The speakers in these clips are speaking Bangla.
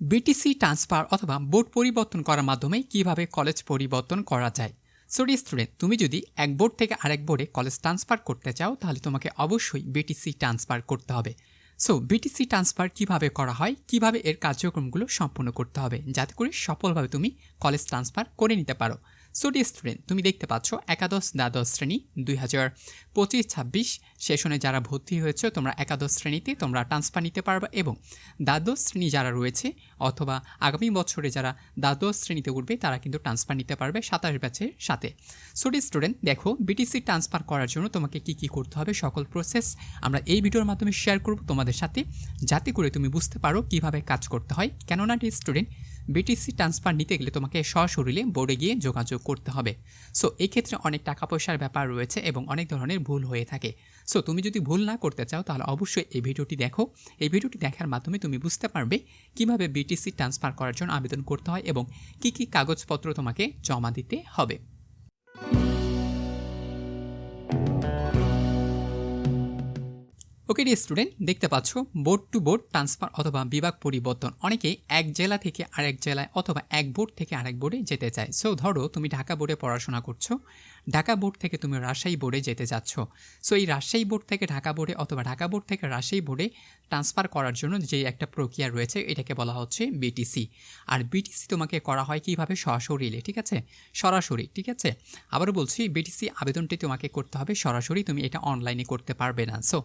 বিটিসি ট্রান্সফার অথবা বোর্ড পরিবর্তন করার মাধ্যমে কীভাবে কলেজ পরিবর্তন করা যায়? সরি স্টুডেন্ট তুমি যদি এক বোর্ড থেকে আরেক বোর্ডে কলেজ ট্রান্সফার করতে চাও, তাহলে তোমাকে অবশ্যই বিটিসি ট্রান্সফার করতে হবে। সো বিটিসি ট্রান্সফার কীভাবে করা হয়? কীভাবে এর কার্যক্রমগুলো সম্পূর্ণ করতে হবে? যাতে করে সফলভাবে তুমি কলেজ ট্রান্সফার করে নিতে পারো। সো স্টুডেন্ট তুমি দেখতে পাচ্ছ একাদশ দ্বাদশ শ্রেণি দুই হাজার পঁচিশ ছাব্বিশ সেশনে যারা ভর্তি হয়েছে, তোমরা একাদশ শ্রেণীতে তোমরা ট্রান্সফার নিতে পারবে এবং দ্বাদশ শ্রেণি যারা রয়েছে অথবা আগামী বছরে যারা দ্বাদশ শ্রেণীতে উঠবে, তারা কিন্তু ট্রান্সফার নিতে পারবে সাতাশ ব্যাচের সাথে। সো স্টুডেন্ট দেখো বিটিসি ট্রান্সফার করার জন্য তোমাকে কি কি করতে হবে, সকল প্রসেস আমরা এই ভিডিওর মাধ্যমে শেয়ার করব তোমাদের সাথে, যাতে করে তুমি বুঝতে পারো কীভাবে কাজ করতে হয়। কেননা স্টুডেন্ট বিটিসি ট্রান্সফার নিতে গেলে তোমাকে সশরীরে বোর্ডে গিয়ে যোগাযোগ করতে হবে। সো এক্ষেত্রে ক্ষেত্রে অনেক টাকা পয়সার ব্যাপার রয়েছে এবং অনেক ধরনের ভুল হয়ে থাকে। সো তুমি যদি ভুল না করতে চাও, তাহলে অবশ্যই এই ভিডিওটি দেখো। এই ভিডিওটি দেখার মাধ্যমে তুমি বুঝতে পারবে কীভাবে বিটিসি ট্রান্সফার করার জন্য আবেদন করতে হয় এবং কী কী কাগজপত্র তোমাকে জমা দিতে হবে। ওকে ডি স্টুডেন্ট দেখতে পাচ্ছ বোর্ড টু বোর্ড ট্রান্সফার অথবা বিভাগ পরিবর্তন। অনেকেই এক জেলা থেকে আরেক জেলায় অথবা এক বোর্ড থেকে আরেক বোর্ডে যেতে চায়। সো ধরো, তুমি ঢাকা বোর্ডে পড়াশোনা করছ। ঢাকা বোর্ড থেকে তুমি রাজশাহী বোর্ডে যেতে চাচ্ছ সো এই রাজশাহী বোর্ড থেকে ঢাকা বোর্ডে অথবা ঢাকা বোর্ড থেকে রাজশাহী বোর্ডে ট্রান্সফার করার জন্য যে একটা প্রক্রিয়া রয়েছে, এটাকে বলা হচ্ছে বিটিসি আর বিটিসি তোমাকে করা হয় কীভাবে? সরাসরি এলে, ঠিক আছে? সরাসরি, ঠিক আছে? আবারও বলছি বিটিসি আবেদনটি তোমাকে করতে হবে। সরাসরি তুমি এটা অনলাইনে করতে পারবে না। সো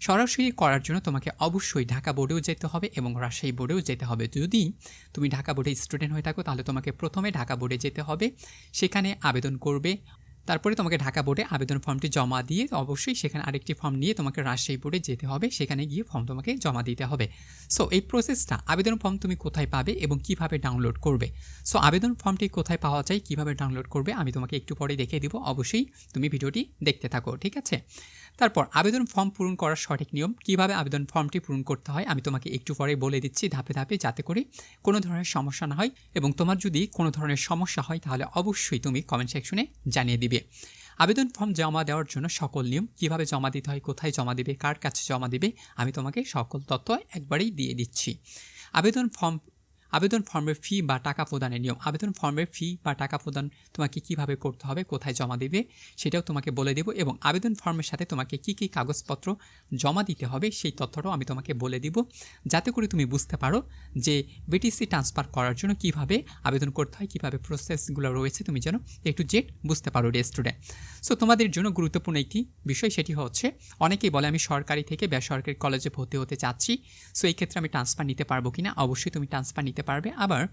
সরাসরি করার জন্য তোমাকে অবশ্যই ঢাকা বোর্ডেও যেতে হবে এবং রাজশাহী বোর্ডেও যেতে হবে। যদি তুমি ঢাকা বোর্ডে স্টুডেন্ট হয়ে থাকো, তাহলে তোমাকে প্রথমে ঢাকা বোর্ডে যেতে হবে। সেখানে আবেদন করবে। তারপরে তোমাকে ঢাকা বোর্ডে আবেদন ফর্মটি জমা দিয়ে অবশ্যই সেখানে আরেকটি ফর্ম নিয়ে তোমাকে রাজশাহী বোর্ডে যেতে হবে। সেখানে গিয়ে ফর্ম তোমাকে জমা দিতে হবে। সো এই প্রসেসটা আবেদন ফর্ম তুমি কোথায় পাবে এবং কীভাবে ডাউনলোড করবে? সো আবেদন ফর্মটি কোথায় পাওয়া যায়, কীভাবে ডাউনলোড করবে, আমি তোমাকে একটু পরে দেখিয়ে দিব। অবশ্যই তুমি ভিডিওটি দেখতে থাকো, ঠিক আছে? তারপর আবেদন ফর্ম পূরণ করার সঠিক নিয়ম, কীভাবে আবেদন ফর্মটি পূরণ করতে হয়, আমি তোমাকে একটু পরে বলে দিচ্ছি ধাপে ধাপে যাতে করে কোনো ধরনের সমস্যা না হয় এবং তোমার যদি কোনো ধরনের সমস্যা হয় তাহলে অবশ্যই তুমি কমেন্ট সেকশনে জানিয়ে দিবে। আবেদন ফর্ম জমা দেওয়ার জন্য সকল নিয়ম, কীভাবে জমা দিতে হয়, কোথায় জমা দিবে, কার কাছে জমা দিবে, আমি তোমাকে সকল তথ্য একবারেই দিয়ে দিচ্ছি। আবেদন ফর্ম আবেদন ফর্মের ফি বা টাকা প্রদানের নিয়ম। আবেদন ফর্মের ফি বা টাকা প্রদান তোমাকে কীভাবে করতে হবে, কোথায় জমা দেবে, সেটাও তোমাকে বলে দেব এবং আবেদন ফর্মের সাথে তোমাকে কি কি কাগজপত্র জমা দিতে হবে, সেই তথ্যটাও আমি তোমাকে বলে দিব। যাতে করে তুমি বুঝতে পারো যে বিটিসি ট্রান্সফার করার জন্য কীভাবে আবেদন করতে হয়, কীভাবে প্রসেসগুলো রয়েছে, তুমি যেন একটু জেট বুঝতে পারো রে স্টুডেন্ট সো তোমাদের জন্য গুরুত্বপূর্ণ একটি বিষয় সেটি হচ্ছে, অনেকেই বলে আমি সরকারি থেকে বেসরকারি কলেজে ভর্তি হতে চাচ্ছি সো এই ক্ষেত্রে আমি ট্রান্সফার নিতে পারব কিনা? অবশ্যই তুমি ট্রান্সফার নিতে পারবে। আবার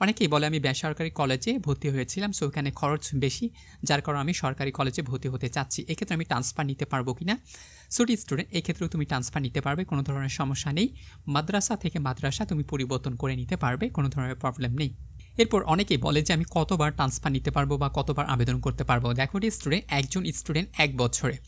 অনেকেই বলে, আমি বেসরকারি কলেজে ভর্তি হয়েছিলাম সো এখানে খরচ বেশি, যার কারণে আমি সরকারি কলেজে ভর্তি হতে চাচ্ছি। এক্ষেত্রে আমি ট্রান্সফার নিতে পারব কিনা? সোটি স্টুডেন্ট এক্ষেত্রেও তুমি ট্রান্সফার নিতে পারবে, কোনো ধরনের সমস্যা নেই। মাদ্রাসা থেকে মাদ্রাসা তুমি পরিবর্তন করে নিতে পারবে, কোনো ধরনের প্রবলেম নেই। এরপর অনেকেই বলে যে, আমি কতবার ট্রান্সফার নিতে পারব বা কতবার আবেদন করতে পারব? দেখো স্টুডেন্ট একজন স্টুডেন্ট এক বছরে।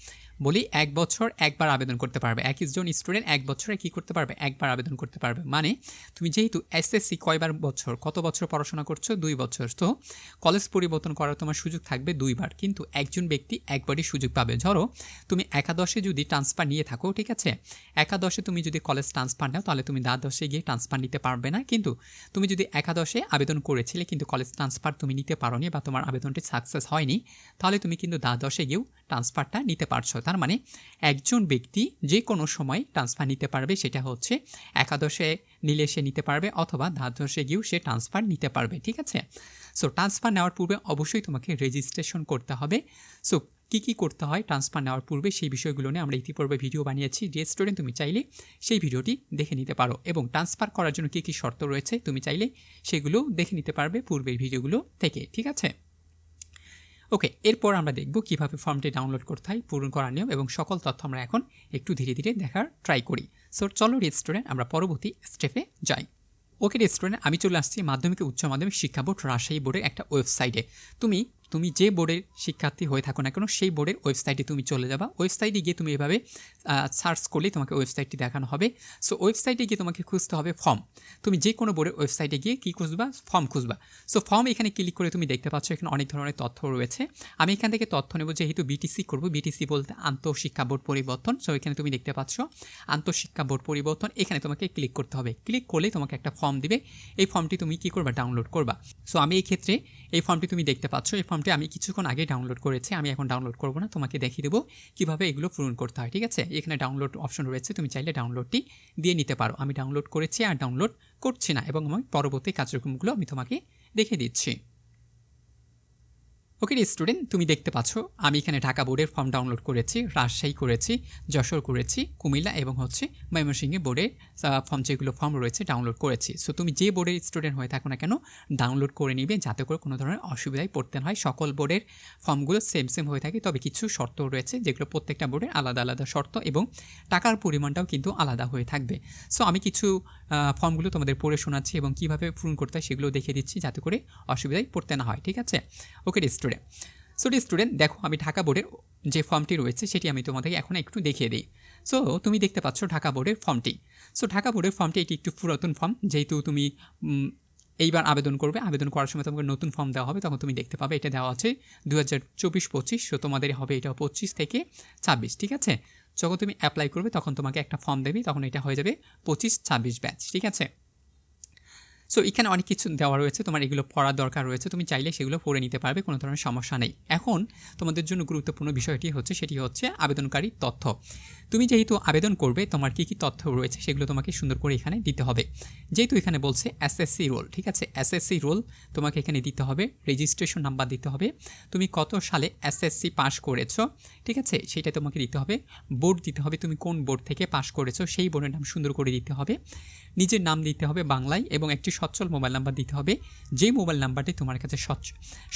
বলি এক বছর একবার আবেদন করতে পারবে। একজন স্টুডেন্ট এক বছরে কী করতে পারবে? একবার আবেদন করতে পারবে। মানে তুমি যেহেতু এসএসসি কয়বার বছর, কত বছর পড়াশোনা করছ? দুই বছর। তো কলেজ পরিবর্তন করার তোমার সুযোগ থাকবে দুইবার। কিন্তু একজন ব্যক্তি একবারই সুযোগ পাবে। ধরো, তুমি একাদশে যদি ট্রান্সফার নিয়ে থাকো, ঠিক আছে? একাদশে তুমি যদি কলেজ ট্রান্সফার নাও, তাহলে তুমি দ্বাদশে গিয়ে ট্রান্সফার নিতে পারবে না। কিন্তু, তুমি যদি একাদশে আবেদন করেছিলে, কিন্তু কলেজ ট্রান্সফার তুমি নিতে পারো বা তোমার আবেদনটি সাকসেস হয়নি, তাহলে তুমি কিন্তু দ্বাদশে গিয়েও ট্রান্সফারটা নিতে পারছ। তার মানে একজন ব্যক্তি যে কোনো সময় ট্রান্সফার নিতে পারবে, সেটা হচ্ছে একাদশে নিলে সে নিতে পারবে অথবা দ্বাদশে গিয়েও সে ট্রান্সফার নিতে পারবে, ঠিক আছে? সো ট্রান্সফার নেওয়ার পূর্বে অবশ্যই তোমাকে রেজিস্ট্রেশন করতে হবে। সো কী কী করতে হয় ট্রান্সফার নেওয়ার পূর্বে সেই বিষয়গুলো নিয়ে আমরা ইতিপূর্বে ভিডিও বানিয়েছি। যে স্টুডেন্ট তুমি চাইলে সেই ভিডিওটি দেখে নিতে পারো এবং ট্রান্সফার করার জন্য কী কী শর্ত রয়েছে তুমি চাইলে সেগুলো দেখে নিতে পারবে পূর্বের ভিডিওগুলো থেকে, ঠিক আছে? ওকে এরপর আমরা দেখব কীভাবে ফর্মটি ডাউনলোড করতে হয়, পূরণ করার নিয়ম এবং সকল তথ্য আমরা এখন একটু ধীরে ধীরে দেখার ট্রাই করি। সো চলো রেস্টুরেন্ট আমরা পরবর্তী স্টেপে যাই। ওকে রেস্টুরেন্ট আমি চলে আসছি মাধ্যমিক উচ্চ মাধ্যমিক শিক্ষা বোর্ড রাজশাহী বোর্ডের একটা ওয়েবসাইটে তুমি তুমি যে বোর্ডের শিক্ষার্থী হয়ে থাকো না কেন, সেই বোর্ডের ওয়েবসাইটে তুমি চলে যাবা। ওয়েবসাইটে গিয়ে তুমি এভাবে সার্চ করলেই তোমাকে ওয়েবসাইটটি দেখানো হবে। সো ওয়েবসাইটে গিয়ে তোমাকে খুঁজতে হবে ফর্ম তুমি যে কোনো বোর্ডের ওয়েবসাইটে গিয়ে কী খুঁজবা? ফর্ম খুঁজবা। সো ফর্ম এখানে ক্লিক করে তুমি দেখতে পাচ্ছ এখানে অনেক ধরনের তথ্য রয়েছে। আমি এখান থেকে তথ্য নেব, যেহেতু বিটিসি করব। বিটিসি বলতে আন্তঃশিক্ষা বোর্ড পরিবর্তন। সো এখানে তুমি দেখতে পাচ্ছ আন্তঃশিক্ষা বোর্ড পরিবর্তন। এখানে তোমাকে ক্লিক করতে হবে। ক্লিক করলে তোমাকে একটা ফর্ম দিবে। এই ফর্মটি তুমি কী করবা? ডাউনলোড করবা। সো আমি এই ক্ষেত্রে এই ফর্মটি তুমি দেখতে পাচ্ছ। এই ফর্মটি আমি কিছুক্ষণ আগে ডাউনলোড করেছি, আমি এখন ডাউনলোড করব না, তোমাকে দেখিয়ে দেবো কীভাবে এগুলো পূরণ করতে হয়, ঠিক আছে? এখানে ডাউনলোড অপশন রয়েছে, তুমি চাইলে ডাউনলোডটি দিয়ে নিতে পারো। আমি ডাউনলোড করেছি আর ডাউনলোড করছি না এবং আমি পরবর্তী কার্যক্রমগুলো আমি তোমাকে দেখে দিচ্ছি। ওকে স্টুডেন্ট তুমি দেখতে পাচ্ছ, আমি এখানে ঢাকা বোর্ডের ফর্ম ডাউনলোড করেছি, রাজশাহী করেছি, যশোর করেছি, কুমিল্লা এবং হচ্ছে ময়মনসিংহে বোর্ডের ফর্ম যেগুলো ফর্ম রয়েছে ডাউনলোড করেছি। সো তুমি যে বোর্ডের স্টুডেন্ট হয়ে থাকো না কেন ডাউনলোড করে নিবে যাতে করে কোনো ধরনের অসুবিধায় পড়তে হয়। সকল বোর্ডের ফর্মগুলো সেম সেম হয়ে থাকে, তবে কিছু শর্ত রয়েছে যেগুলো প্রত্যেকটা বোর্ডের আলাদা আলাদা শর্ত এবং টাকার পরিমাণটাও কিন্তু আলাদা হয়ে থাকবে। সো আমি কিছু ফর্মগুলো তোমাদের পড়ে শোনাচ্ছি এবং কীভাবে পূরণ করতে হয় সেগুলো দেখে দিচ্ছি যাতে করে অসুবিধায় পড়তে না হয়, ঠিক আছে? ওকে স্টুডেন্ট সো স্টুডেন্ট দেখো আমি ঢাকা বোর্ডের যে ফর্মটি রয়েছে, সেটি আমি তোমাদেরকে এখন একটু দেখিয়ে দিই। সো তুমি দেখতে পাচ্ছ ঢাকা বোর্ডের ফর্মটি সো ঢাকা বোর্ডের ফর্মটি এটি একটু পুরাতন ফর্ম যেহেতু তুমি এইবার আবেদন করবে, আবেদন করার সময় তোমাকে নতুন ফর্ম দেওয়া হবে, তখন তুমি দেখতে পাবে এটা দেওয়া আছে দু হাজার চব্বিশ পঁচিশ, সো তোমাদের হবে এটা পঁচিশ থেকে ছাব্বিশ, ঠিক আছে? যখন তুমি অ্যাপ্লাই করবে, তখন তোমাকে একটা ফর্ম দেবে, তখন এটা হয়ে যাবে পঁচিশ ছাব্বিশ ব্যাচ ঠিক আছে? সো এখানে অনেক কিছু দেওয়া রয়েছে। তোমার এগুলো পড়ার দরকার রয়েছে। তুমি চাইলে সেগুলো পড়ে নিতে পারবে, কোনো ধরনের সমস্যা নেই। এখন তোমাদের জন্য গুরুত্বপূর্ণ বিষয়টি হচ্ছে, সেটি হচ্ছে আবেদনকারী তথ্য। তুমি যেহেতু আবেদন করবে, তোমার কী কী তথ্য রয়েছে সেগুলো তোমাকে সুন্দর করে এখানে দিতে হবে। যেহেতু এখানে বলছে এসএসসি রোল, ঠিক আছে? এসএসসি রোল তোমাকে এখানে দিতে হবে, রেজিস্ট্রেশন নাম্বার দিতে হবে। তুমি কত সালে এসএসসি পাস করেছ, ঠিক আছে? সেটা তোমাকে দিতে হবে। বোর্ড দিতে হবে, তুমি কোন বোর্ড থেকে পাস করেছ, সেই বোর্ডের নাম সুন্দর করে দিতে হবে। নিজের নাম দিতে হবে বাংলায় এবং একটি সচ্ছল মোবাইল নাম্বার দিতে হবে। যে মোবাইল নাম্বারটি তোমার কাছে স্বচ্ছ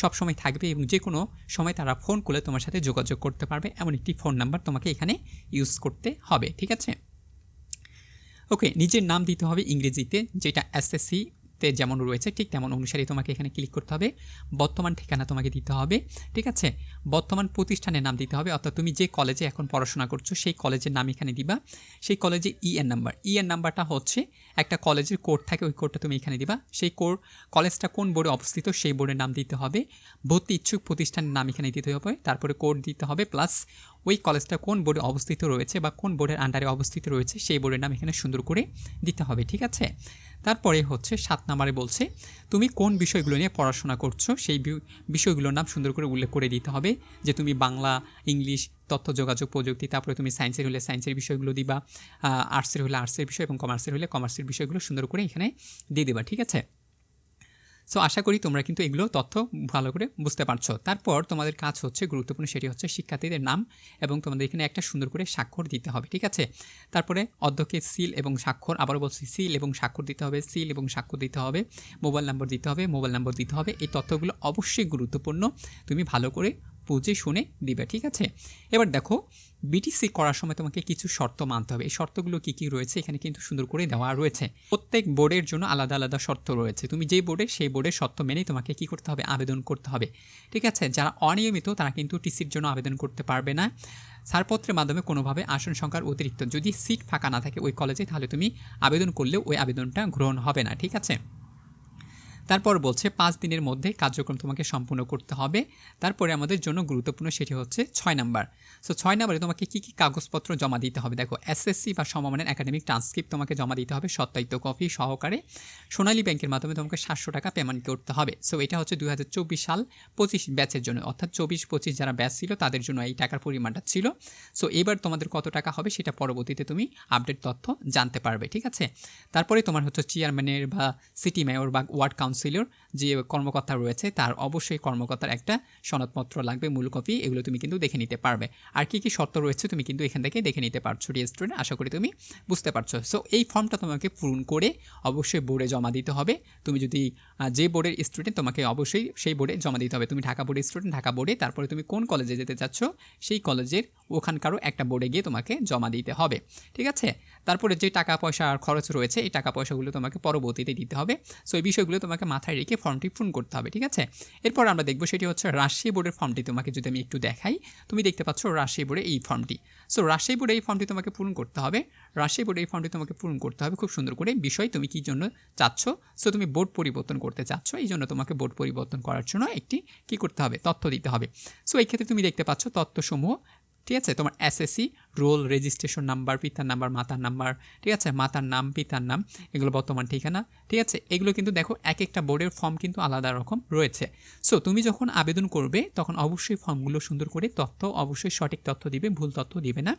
সবসময় থাকবে এবং যে কোনো সময় তারা ফোন করলে তোমার সাথে যোগাযোগ করতে পারবে। এমন একটি ফোন নাম্বার তোমাকে এখানে ইউজ করতে হবে, ঠিক আছে? ওকে, নিজের নাম দিতে হবে ইংরেজিতে, যেটা এসএসসি তে যেমন রয়েছে, ঠিক তেমন অনুসারে তোমাকে এখানে ক্লিক করতে হবে। বর্তমান ঠিকানা তোমাকে দিতে হবে, ঠিক আছে? বর্তমান প্রতিষ্ঠানের নাম দিতে হবে, অর্থাৎ তুমি যে কলেজে এখন পড়াশোনা করছ, সেই কলেজের নাম এখানে দিবা। সেই কলেজে ইএন নাম্বার ইএন নাম্বারটা হচ্ছে একটা কলেজের কোড থাকে, ওই কোডটা তুমি এখানে দিবা। সেই কোড কলেজটা কোন বোর্ডে অবস্থিত সেই বোর্ডের নাম দিতে হবে। ভর্তি ইচ্ছুক প্রতিষ্ঠানের নাম এখানে দিতে হবে। তারপরে কোড দিতে হবে প্লাস ওই কলেজটা কোন বোর্ডে অবস্থিত রয়েছে বা কোন বোর্ডের আন্ডারে অবস্থিত রয়েছে সেই বোর্ডের নাম এখানে সুন্দর করে দিতে হবে, ঠিক আছে? তারপরে হচ্ছে সাত নাম্বারে বলছে, তুমি কোন বিষয়গুলো নিয়ে পড়াশোনা করছ? সেই বিষয়গুলোর নাম সুন্দর করে উল্লেখ করে দিতে হবে। যে তুমি বাংলা, ইংলিশ তথ্য, যোগাযোগ, প্রযুক্তি, তারপরে তুমি সায়েন্সের হলে সায়েন্সের বিষয়গুলো দিবা আর্টসের হলে আর্টসের বিষয় এবং কমার্সের হলে কমার্সের বিষয়গুলো সুন্দর করে এখানে দিয়ে দেবা, ঠিক আছে? সো আশা করি তোমরা কিন্তু এগুলো তথ্য ভালো করে বুঝতে পারছ। তারপর তোমাদের কাজ হচ্ছে, গুরুত্বপূর্ণ সেটি হচ্ছে শিক্ষার্থীদের নাম এবং তোমাদের এখানে একটা সুন্দর করে স্বাক্ষর দিতে হবে, ঠিক আছে? তারপরে অধ্যক্ষের সিল এবং স্বাক্ষর, আবারও বলছি সিল এবং স্বাক্ষর দিতে হবে সিল এবং স্বাক্ষর দিতে হবে মোবাইল নম্বর দিতে হবে মোবাইল নাম্বার দিতে হবে, এই তথ্যগুলো অবশ্যই গুরুত্বপূর্ণ। তুমি ভালো করে বুঝে শুনে দিবে, ঠিক আছে? এবার দেখো বিটিসি করার সময় তোমাকে কিছু শর্ত মানতে হবে। এই শর্তগুলো কী কী রয়েছে এখানে কিন্তু সুন্দর করে দেওয়া রয়েছে। প্রত্যেক বোর্ডের জন্য আলাদা আলাদা শর্ত রয়েছে। তুমি যে বোর্ডে, সেই বোর্ডের শর্ত মেনেই তোমাকে কী করতে হবে? আবেদন করতে হবে। ঠিক আছে? যারা অনিয়মিত, তারা কিন্তু টিসির জন্য আবেদন করতে পারবে না। ছাড়পত্রের মাধ্যমে কোনোভাবে আসন সংখ্যার অতিরিক্ত। যদি সিট ফাঁকা না থাকে ওই কলেজে তাহলে তুমি আবেদন করলেও ওই আবেদনটা গ্রহণ হবে না, ঠিক আছে? তারপর বলছে, পাঁচ দিনের মধ্যে কার্যক্রম তোমাকে সম্পূর্ণ করতে হবে। তারপরে আমাদের জন্য গুরুত্বপূর্ণ সেটি হচ্ছে ছয় নাম্বার। সো ছয় নাম্বারে তোমাকে কী কী কাগজপত্র জমা দিতে হবে? দেখো এসএসসি বা সমমানের একাডেমিক ট্রান্সক্রিপ্ট তোমাকে জমা দিতে হবে সত্যায়িত কপি সহকারে। সোনালী ব্যাংকের মাধ্যমে তোমাকে সাতশো টাকা পেমেন্ট করতে হবে। সো এটা হচ্ছে দু হাজার চব্বিশ সাল পঁচিশ ব্যাচের জন্য। অর্থাৎ চব্বিশ, পঁচিশ যারা ব্যাচ ছিল, তাদের জন্য এই টাকার পরিমাণটা ছিল। সো এবার তোমাদের কত টাকা হবে সেটা পরবর্তীতে তুমি আপডেট তথ্য জানতে পারবে, ঠিক আছে? তারপরে তোমার হচ্ছে চেয়ারম্যানের বা সিটি মেয়র বা ওয়ার্ড কাউন্সিল কাউন্সিলর যে কর্মকর্তা রয়েছে, তার অবশ্যই কর্মকর্তার একটা সনদপত্র লাগবে, মূল কপি, এগুলো তুমি কিন্তু দেখে নিতে পারবে। আর কী কী শর্ত রয়েছে তুমি কিন্তু এখান থেকে দেখে নিতে পারছ ডিএ স্টুডেন্ট আশা করি তুমি বুঝতে পারছ। সো এই ফর্মটা তোমাকে পূরণ করে অবশ্যই বোর্ডে জমা দিতে হবে। তুমি যদি যে বোর্ডের স্টুডেন্ট তোমাকে অবশ্যই সেই বোর্ডে জমা দিতে হবে। তুমি ঢাকা বোর্ডের স্টুডেন্ট ঢাকা বোর্ডে তারপরে তুমি কোন কলেজে যেতে চাচ্ছ, সেই কলেজের ওখানকারও একটা বোর্ডে গিয়ে তোমাকে জমা দিতে হবে। ঠিক আছে? তারপরে যে টাকা পয়সা খরচ রয়েছে, এই টাকা পয়সাগুলো তোমাকে পরবর্তীতে দিতে হবে। সো এই বিষয়গুলো তোমাকে মাথায় রেখে ফর্মটি পূরণ করতে হবে, ঠিক আছে? এরপর আমরা দেখব সেটি হচ্ছে রাজশাহী বোর্ডের ফর্মটি তোমাকে যদি আমি একটু দেখাই, তুমি দেখতে পাচ্ছ রাজশাহী বোর্ডে এই ফর্মটি সো রাজশাহী বোর্ডে এই ফর্মটি তোমাকে পূরণ করতে হবে। রাজশাহী বোর্ডে এই ফর্মটি তোমাকে পূরণ করতে হবে খুব সুন্দর করে। বিষয়, তুমি কী জন্য চাচ্ছ? সো তুমি বোর্ড পরিবর্তন করতে চাচ্ছ। এই জন্য তোমাকে বোর্ড পরিবর্তন করার জন্য একটি কী করতে হবে? তথ্য দিতে হবে। সো এই ক্ষেত্রে তুমি দেখতে পাচ্ছ তথ্যসমূহ ঠিক আছে? তোমার এসএসসি রোল রেজিস্ট্রেশন নাম্বার পিতার নাম্বার মাতার নাম্বার ঠিক আছে? মাতার নাম, পিতার নাম, এগুলো বর্তমান ঠিকানা, ঠিক আছে? এগুলো কিন্তু দেখো এক একটা বোর্ডের ফর্ম কিন্তু আলাদা রকম রয়েছে। সো তুমি যখন আবেদন করবে, তখন অবশ্যই ফর্মগুলো সুন্দর করে তথ্য, অবশ্যই সঠিক তথ্য দিবে, ভুল তথ্য দিবে না।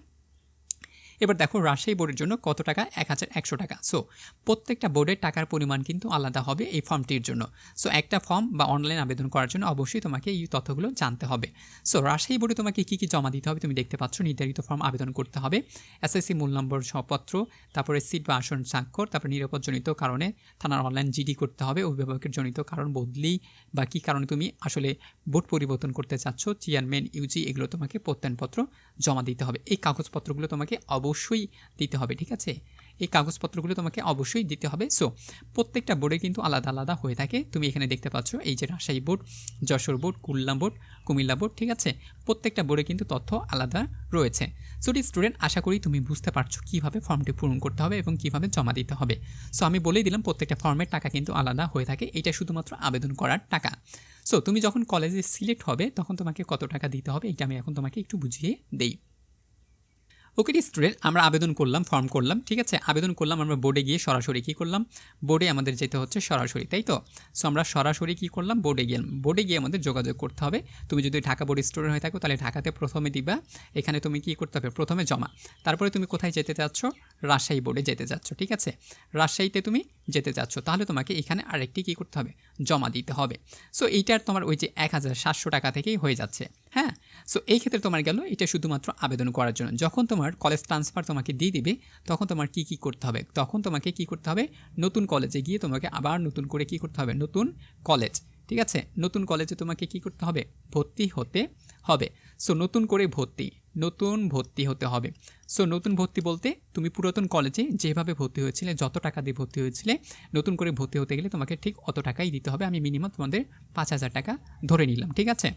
এবার দেখো রাজশাহী বোর্ডের জন্য কত টাকা? এক হাজার একশো টাকা। সো প্রত্যেকটা বোর্ডের টাকার পরিমাণ কিন্তু আলাদা হবে এই ফর্মটির জন্য। সো একটা ফর্ম বা অনলাইন আবেদন করার জন্য অবশ্যই তোমাকে এই তথ্যগুলো জানতে হবে। সো রাজশাহী বোর্ডে তোমাকে কী কী জমা দিতে হবে তুমি দেখতে পাচ্ছ। নির্ধারিত ফর্ম আবেদন করতে হবে। এসএসসি মূল নম্বর সপত্র তারপরে সিট বা আসন স্বাক্ষর, তারপরে নিরাপদজনিত কারণে থানার অনলাইন জিডি করতে হবে, অভিভাবকের জনিত কারণ, বদলি বা কী কারণে তুমি আসলে বোর্ড পরিবর্তন করতে চাচ্ছ চেয়ারম্যান ইউজি এগুলো তোমাকে প্রত্যয়নপত্র জমা দিতে হবে। এই কাগজপত্রগুলো তোমাকে অবশ্যই দিতে হবে, ঠিক আছে? এই কাগজপত্রগুলো তোমাকে অবশ্যই দিতে হবে। সো প্রত্যেকটা বোর্ডে কিন্তু আলাদা আলাদা হয়ে থাকে। তুমি এখানে দেখতে পাচ্ছ এই যে Rajshahi board Jessore board Khulna board Comilla board ঠিক আছে? প্রত্যেকটা বোর্ডে কিন্তু তথ্য আলাদা রয়েছে। সো স্টুডেন্ট আশা করি তুমি বুঝতে পারছ কীভাবে ফর্মটি পূরণ করতে হবে এবং কীভাবে জমা দিতে হবে। সো আমি বলেই দিলাম প্রত্যেকটা ফর্মের টাকা কিন্তু আলাদা হয়ে থাকে। এটা শুধুমাত্র আবেদন করার টাকা। সো তুমি যখন কলেজে সিলেক্ট হবে, তখন তোমাকে কত টাকা দিতে হবে, এটা আমি এখন তোমাকে একটু বুঝিয়ে দেই। ওকে স্টুডেন্ট, আমরা আবেদন করলাম ফর্ম করলাম, ঠিক আছে? আবেদন করলাম, আমরা বোর্ডে গিয়ে সরাসরি কী করলাম? বোর্ডে আমাদের যেতে হচ্ছে সরাসরি, তাই তো? সো আমরা সরাসরি কী করলাম? বোর্ডে গেলাম। বোর্ডে গিয়ে আমাদের যোগাযোগ করতে হবে। তুমি যদি ঢাকা বোর্ড স্টুডেন্ট হয়ে থাকো, তাহলে ঢাকাতে প্রথমে দিবা। এখানে তুমি কী করতে হবে? প্রথমে জমা। তারপরে তুমি কোথায় যেতে চাচ্ছ? রাজশাহী বোর্ডে যেতে চাচ্ছ, ঠিক আছে? রাজশাহীতে তুমি যেতে চাচ্ছ। তাহলে তোমাকে এখানে আরেকটি কী করতে হবে? জমা দিতে হবে। সো এইটার তোমার ওই যে এক হাজার সাতশো টাকা থেকেই হয়ে যাচ্ছে। হ্যাঁ? সো এই ক্ষেত্রে তোমার গেল, এটা শুধুমাত্র আবেদন করার জন্য। যখন তোমার কলেজ ট্রান্সফার তোমাকে দিয়ে দিবে, তখন তোমার কি কি করতে হবে? তখন তোমাকে কি করতে হবে? নতুন কলেজে গিয়ে তোমাকে আবার নতুন করে কি করতে হবে? নতুন কলেজ ঠিক আছে? নতুন কলেজে তোমাকে কি করতে হবে? ভর্তি হতে হবে। সো নতুন করে ভর্তি, নতুন ভর্তি হতে হবে। সো নতুন ভর্তি বলতে তুমি পুরাতন কলেজে যেভাবে ভর্তি হয়েছিলে, যত টাকা দিয়ে ভর্তি হয়েছিলে, নতুন করে ভর্তি হতে গেলে তোমাকে ঠিক অত টাকাই দিতে হবে। আমি মিনিমাম তোমাদের পাঁচ হাজার টাকা ধরে নিলাম, ঠিক আছে?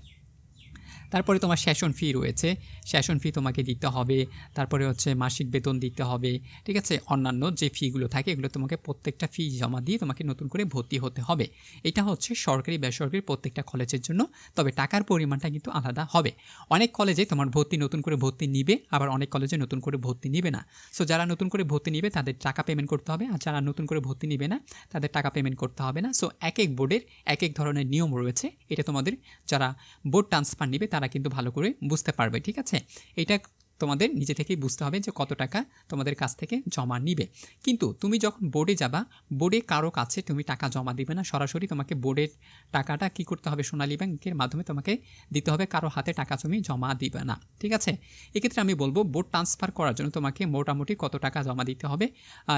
তারপরে তোমার সেশন ফি রয়েছে। সেশন ফি তোমাকে দিতে হবে। তারপরে হচ্ছে মাসিক বেতন দিতে হবে। ঠিক আছে? অন্যান্য যে ফিগুলো থাকে, এগুলো তোমাকে প্রত্যেকটা ফি জমা দিয়ে তোমাকে নতুন করে ভর্তি হতে হবে। এটা হচ্ছে সরকারি, বেসরকারি প্রত্যেকটা কলেজের জন্য, তবে টাকার পরিমাণটা কিন্তু আলাদা হবে। অনেক কলেজে তোমার ভর্তি, নতুন করে ভর্তি নিবে, আবার অনেক কলেজে নতুন করে ভর্তি নিবে না। সো যারা নতুন করে ভর্তি নিবে, তাদের টাকা পেমেন্ট করতে হবে, আর যারা নতুন করে ভর্তি নিবে না, তাদের টাকা পেমেন্ট করতে হবে না। সো এক এক বোর্ডের এক এক ধরনের নিয়ম রয়েছে। এটা তোমাদের যারা বোর্ড ট্রান্সফার নিবে, তারা কিন্তু ভালো করে বুঝতে পারবে, ঠিক আছে? এটা তোমাদের নিজে থেকেই বুঝতে হবে যে কত টাকা তোমাদের কাছ থেকে জমা নিবে। কিন্তু তুমি যখন বোর্ডে যাবা বোর্ডে কারও কাছে তুমি টাকা জমা দিবে না, সরাসরি তোমাকে বোর্ডের টাকাটা কি করতে হবে সোনালী ব্যাংকের মাধ্যমে তোমাকে দিতে হবে, কারও হাতে টাকা তুমি জমা দিবে না, ঠিক আছে? এক্ষেত্রে আমি বলব বোর্ড ট্রান্সফার করার জন্য তোমাকে মোটামুটি কত টাকা জমা দিতে হবে?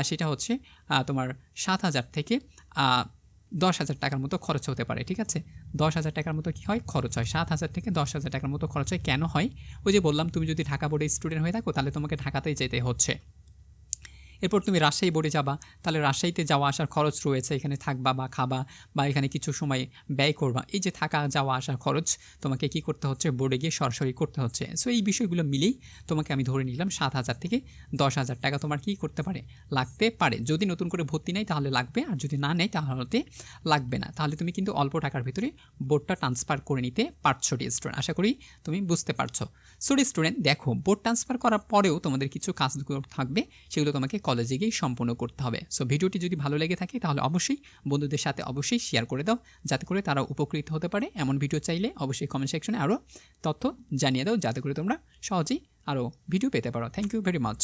সেটা হচ্ছে তোমার সাত হাজার থেকে দশ হাজার টাকার মতো খরচ হতে পারে, ঠিক আছে? দশ হাজার টাকার মতো কি হয়? খরচ হয়। সাত হাজার থেকে দশ হাজার টাকার মতো খরচ হয়। কেন হয়? ওই যে বললাম, তুমি যদি ঢাকা বোর্ডে স্টুডেন্ট হয়ে থাকো, তাহলে তোমাকে ঢাকাতেই যেতে হচ্ছে। এরপর তুমি রাজশাহী বোর্ডে যাবা। তাহলে রাজশাহীতে যাওয়া আসার খরচ রয়েছে, এখানে থাকবা বা খাবা বা এখানে কিছু সময় ব্যয় করবা। এই যে থাকা যাওয়া আসার খরচ, তোমাকে কি করতে হচ্ছে? বোর্ডে গিয়ে সরাসরি করতে হচ্ছে। সো এই বিষয়গুলো মিলেই তোমাকে আমি ধরে নিলাম সাত হাজার থেকে দশ হাজার টাকা তোমার কি করতে পারে? লাগতে পারে। যদি নতুন করে ভর্তি নেয় তাহলে লাগবে, আর যদি না নেয় তাহলে লাগবে না। তাহলে তুমি কিন্তু অল্প টাকার ভিতরে বোর্ডটা ট্রান্সফার করে নিতে পারছ স্টুডেন্ট আশা করি তুমি বুঝতে পারছ। সো স্টুডেন্ট দেখো বোর্ড ট্রান্সফার করার পরেও তোমাদের কিছু কাজগুলো থাকবে, সেগুলো তোমাকে কলেজে গিয়েই সম্পূর্ণ করতে হবে। সো ভিডিওটি যদি ভালো লেগে থাকে, তাহলে অবশ্যই বন্ধুদের সাথে অবশ্যই শেয়ার করে দাও, যাতে করে তারা উপকৃত হতে পারে। এমন ভিডিও চাইলে অবশ্যই কমেন্ট সেকশনে আরও তথ্য জানিয়ে দাও, যাতে করে তোমরা সহজেই আরও ভিডিও পেতে পারো। Thank you very much